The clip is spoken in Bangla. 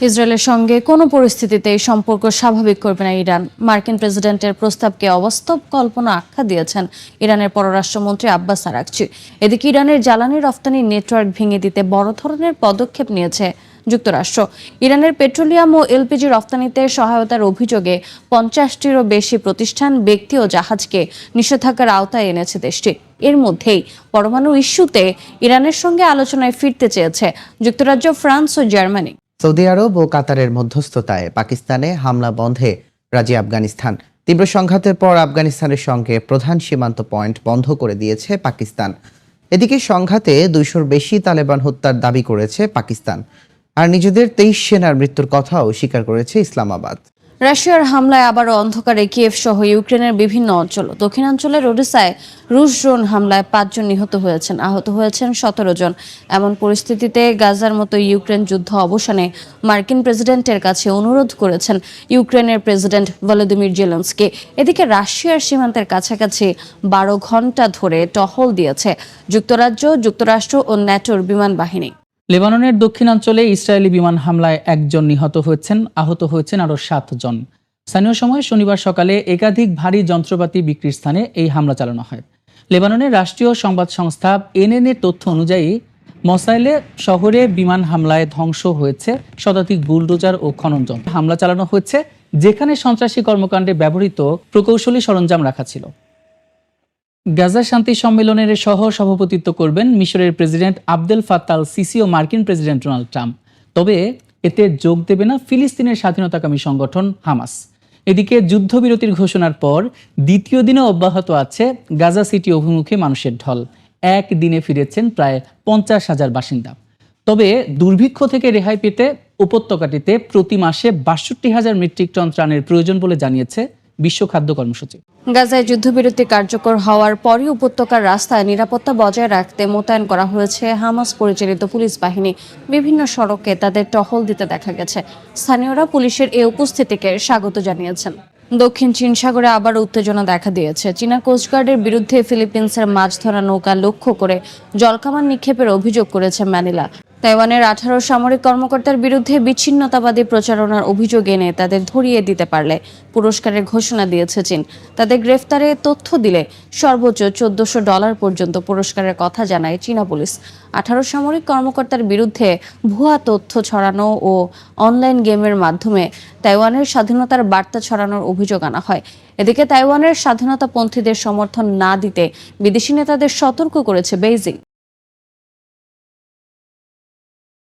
ইসরায়েলের সঙ্গে কোনো পরিস্থিতিতেই সম্পর্ক স্বাভাবিক করবে না ইরান। মার্কিন প্রেসিডেন্টের প্রস্তাবকে অবাস্তব কল্পনা আখ্যা দিয়েছেন ইরানের পররাষ্ট্রমন্ত্রী আব্বাস আরাকচি। এদিকে ইরানের জ্বালানি রফতানি নেটওয়ার্ক ভেঙে দিতে বড় ধরনের পদক্ষেপ নিয়েছে যুক্তরাষ্ট্র। ইরানের পেট্রোলিয়াম ও এলপিজি রফতানিতে সহায়তার অভিযোগে পঞ্চাশটিরও বেশি প্রতিষ্ঠান ব্যক্তি ও জাহাজকে নিষেধাজ্ঞার আওতায় এনেছে দেশটি। এর মধ্যেই পরমাণু ইস্যুতে ইরানের সঙ্গে আলোচনায় ফিরতে চেয়েছে যুক্তরাজ্য, ফ্রান্স ও জার্মানি। সৌদি আরব ও কাতারের মধ্যস্থতায় পাকিস্তানে হামলা বন্ধে রাজি আফগানিস্তান। তীব্র সংঘাতের পর আফগানিস্তানের সঙ্গে প্রধান সীমান্ত পয়েন্ট বন্ধ করে দিয়েছে পাকিস্তান। এদিকে সংঘাতে দুইশোর বেশি তালেবান হত্যার দাবি করেছে পাকিস্তান। আর নিজেদের তেইশ সেনার মৃত্যুর কথাও স্বীকার করেছে ইসলামাবাদ। রাশিয়ার হামলায় আবারও অন্ধকারে কিয়েভ সহ ইউক্রেনের বিভিন্ন অঞ্চল দক্ষিণাঞ্চলের ওডিসায় রুশ ড্রোন হামলায় পাঁচজন নিহত হয়েছেন, আহত হয়েছেন সতেরো জন। এমন পরিস্থিতিতে গাজার মতো ইউক্রেন যুদ্ধ অবসানে মার্কিন প্রেসিডেন্টের কাছে অনুরোধ করেছেন ইউক্রেনের প্রেসিডেন্ট ভলোদিমির জেলেন্সকি। এদিকে রাশিয়ার সীমান্তের কাছাকাছি বারো ঘণ্টা ধরে টহল দিয়েছে যুক্তরাজ্য, যুক্তরাষ্ট্র ও ন্যাটোর বিমান বাহিনী। লেবাননের দক্ষিণাঞ্চলে ইসরায়েলি বিমান হামলায় একজন নিহত হয়েছেন, আহত হয়েছেন আরও সাতজন। স্থানীয় সময় শনিবার সকালে একাধিক ভারী যন্ত্রপাতি বিক্রির স্থানে এই হামলা চালানো হয়। লেবাননের রাষ্ট্রীয় সংবাদ সংস্থা এনএনএ তথ্য অনুযায়ী, মসাইলে শহরে বিমান হামলায় ধ্বংস হয়েছে শতাধিক বুলডোজার ও খনন যন্ত্র। হামলা চালানো হয়েছে, যেখানে সন্ত্রাসী কর্মকাণ্ডে ব্যবহৃত প্রকৌশলী সরঞ্জাম রাখা ছিল। গাজা শান্তি সম্মেলনের সহ সভাপতিত্ব করবেন মিশরের প্রেসিডেন্ট আবদেল ফাত্তাল সিসি ও মার্কিন প্রেসিডেন্ট ডোনাল্ড ট্রাম্প। তবে এতে যোগ দেবে না ফিলিস্তিনের স্বাধীনতাকামী সংগঠন হামাস। এদিকে যুদ্ধবিরতির ঘোষণার পর দ্বিতীয় দিনে অব্যাহত আছে গাজা সিটি অভিমুখে মানুষের ঢল। এক দিনে ফিরেছেন প্রায় পঞ্চাশ হাজার বাসিন্দা। তবে দুর্ভিক্ষ থেকে রেহাই পেতে উপত্যকাটিতে প্রতি মাসে বাষট্টি হাজার মেট্রিক টন ত্রাণের প্রয়োজন বলে জানিয়েছে বিশ্ব খাদ্য কর্মসূচি। গাজায় যুদ্ধবিরতি কার্যকর হওয়ার পরই উপত্যকার রাস্তায় নিরাপত্তা বজায় রাখতে মোতায়েন করা হয়েছে হামাস পরিচালিত পুলিশ বাহিনী। বিভিন্ন সড়কে তাদের টহল দিতে দেখা গেছে। স্থানীয়রা পুলিশের এই উপস্থিতিকে স্বাগত জানিয়েছেন। দক্ষিণ চীন সাগরে আবার উত্তেজনা দেখা দিয়েছে। চীনা কোস্টগার্ডের বিরুদ্ধে ফিলিপিন্সের মাছ ধরা নৌকা লক্ষ্য করে জলকামান নিক্ষেপের অভিযোগ করেছে ম্যানিলা। তাইওয়ানের আঠারো সামরিক কর্মকর্তার বিরুদ্ধে বিচ্ছিন্নতাবাদী প্রচারণার অভিযোগ এনে তাদের ধরিয়ে দিতে পারলে পুরস্কারের ঘোষণা দিয়েছে চীন। তাদের গ্রেফতারে তথ্য দিলে সর্বোচ্চ চোদ্দশো ডলার পর্যন্ত পুরস্কারের কথা জানায় চীনা পুলিশ। আঠারো সামরিক কর্মকর্তার বিরুদ্ধে ভুয়া তথ্য ছড়ানো ও অনলাইন গেমের মাধ্যমে তাইওয়ানের স্বাধীনতার বার্তা ছড়ানোর অভিযোগ আনা হয়। এদিকে তাইওয়ানের স্বাধীনতাপন্থীদের সমর্থন না দিতে বিদেশি নেতাদের সতর্ক করেছে বেইজিং।